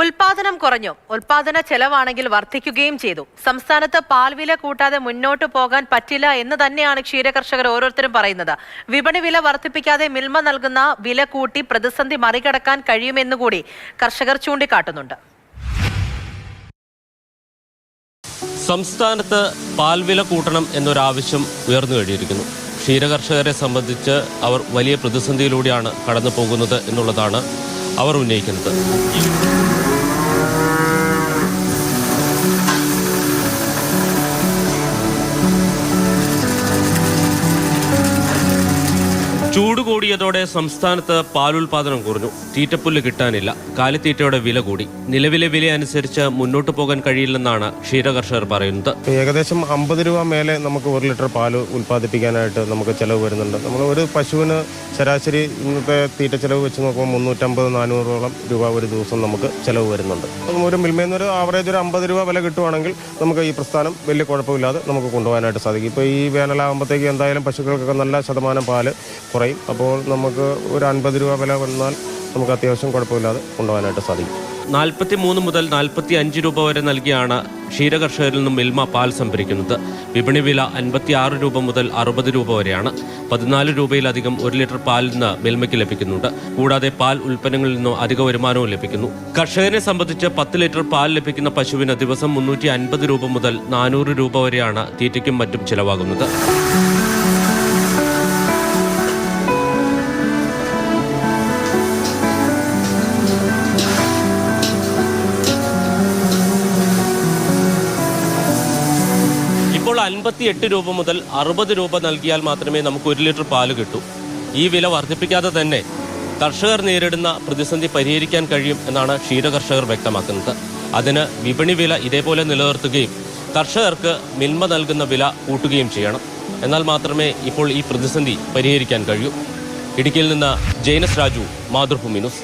ഉൽപാദനം കുറഞ്ഞു. ഉൽപാദന ചെലവാണെങ്കിൽ വർദ്ധിക്കുകയും ചെയ്തു. സംസ്ഥാനത്ത് പാൽവില കൂട്ടാതെ മുന്നോട്ട് പോകാൻ പറ്റില്ല എന്ന് തന്നെയാണ് ക്ഷീരകർഷകർ ഓരോരുത്തരും പറയുന്നത്. വിപണി വില വർദ്ധിപ്പിക്കാതെ മിൽമ നൽകുന്ന വില കൂട്ടി പ്രതിസന്ധി മറികടക്കാൻ കഴിയുമെന്നുകൂടി കർഷകർ ചൂണ്ടിക്കാട്ടുന്നുണ്ട്. സംസ്ഥാനത്ത് പാൽവില കൂട്ടണം എന്നൊരാവശ്യം ഉയർന്നു കഴിഞ്ഞിരിക്കുന്നു. ക്ഷീരകർഷകരെ സംബന്ധിച്ച് അവർ വലിയ പ്രതിസന്ധിയിലൂടെയാണ് കടന്നു പോകുന്നത് എന്നുള്ളതാണ് അവർ ഉന്നയിക്കുന്നത്. ചൂട് കൂടിയതോടെ സംസ്ഥാനത്ത് പാലുൽപാദനം കുറഞ്ഞു. തീറ്റപ്പുല്ല് കിട്ടാനില്ല. കാലിത്തീറ്റയുടെ വില കൂടി. നിലവിലെ വില അനുസരിച്ച് മുന്നോട്ട് പോകാൻ കഴിയില്ലെന്നാണ് ക്ഷീരകർഷകർ പറയുന്നത്. ഏകദേശം അമ്പത് രൂപ മേലെ നമുക്ക് ഒരു ലിറ്റർ പാൽ ഉൽപ്പാദിപ്പിക്കാനായിട്ട് നമുക്ക് ചെലവ് വരുന്നുണ്ട്. നമ്മൾ ഒരു പശുവിന് ശരാശരി ഇന്നത്തെ തീറ്റ ചെലവ് വെച്ച് നോക്കുമ്പോൾ മുന്നൂറ്റമ്പത് നാനൂറോളം രൂപ ഒരു ദിവസം നമുക്ക് ചെലവ് വരുന്നുണ്ട്. ഒരു മിൽമയിൽ നിന്ന് ഒരു ആവറേജ് ഒരു അമ്പത് രൂപ വില കിട്ടുവാണെങ്കിൽ നമുക്ക് ഈ പ്രസ്ഥാനം വലിയ കുഴപ്പമില്ലാതെ നമുക്ക് കൊണ്ടുപോകാനായിട്ട് സാധിക്കും. ഇപ്പോൾ ഈ വേനലാകുമ്പോഴത്തേക്ക് എന്തായാലും പശുക്കൾക്കൊക്കെ നല്ല ശതമാനം പാൽ കുറയും. അപ്പോൾ നമുക്ക് ഒരു അൻപത് രൂപ വില വന്നാൽ നമുക്ക് അത്യാവശ്യം കുഴപ്പമില്ലാതെ കൊണ്ടുപോകാനായിട്ട് സാധിക്കും. നാൽപ്പത്തി മൂന്ന് മുതൽ നാൽപ്പത്തി അഞ്ച് രൂപ വരെ നൽകിയാണ് ക്ഷീരകർഷകരിൽ നിന്നും മിൽമ പാൽ സംഭരിക്കുന്നത്. വിപണി വില അൻപത്തി ആറ് രൂപ മുതൽ അറുപത് രൂപ വരെയാണ്. പതിനാല് രൂപയിലധികം ഒരു ലിറ്റർ പാലിന് മിൽമയ്ക്ക് ലഭിക്കുന്നുണ്ട്. കൂടാതെ പാൽ ഉൽപ്പന്നങ്ങളിൽ നിന്നും അധിക വരുമാനവും ലഭിക്കുന്നു. കർഷകനെ സംബന്ധിച്ച് പത്ത് ലിറ്റർ പാൽ ലഭിക്കുന്ന പശുവിന് ദിവസം മുന്നൂറ്റി അൻപത് രൂപ മുതൽ നാനൂറ് രൂപ വരെയാണ് തീറ്റയ്ക്കും മറ്റും ചിലവാകുന്നത്. ഇപ്പോൾ അൻപത്തി എട്ട് രൂപ മുതൽ അറുപത് രൂപ നൽകിയാൽ മാത്രമേ നമുക്ക് ഒരു ലിറ്റർ പാൽ കിട്ടൂ. ഈ വില വർദ്ധിപ്പിക്കാതെ തന്നെ കർഷകർ നേരിടുന്ന പ്രതിസന്ധി പരിഹരിക്കാൻ കഴിയും എന്നാണ് ക്ഷീരകർഷകർ വ്യക്തമാക്കുന്നത്. അതിന് വിപണി വില ഇതേപോലെ നിലനിർത്തുകയും കർഷകർക്ക് മിൽമ നൽകുന്ന വില കൂട്ടുകയും ചെയ്യണം. എന്നാൽ മാത്രമേ ഇപ്പോൾ ഈ പ്രതിസന്ധി പരിഹരിക്കാൻ കഴിയൂ. ഇടുക്കിയിൽ നിന്ന് ജെയിനസ് രാജു മാതൃഭൂമി ന്യൂസ്.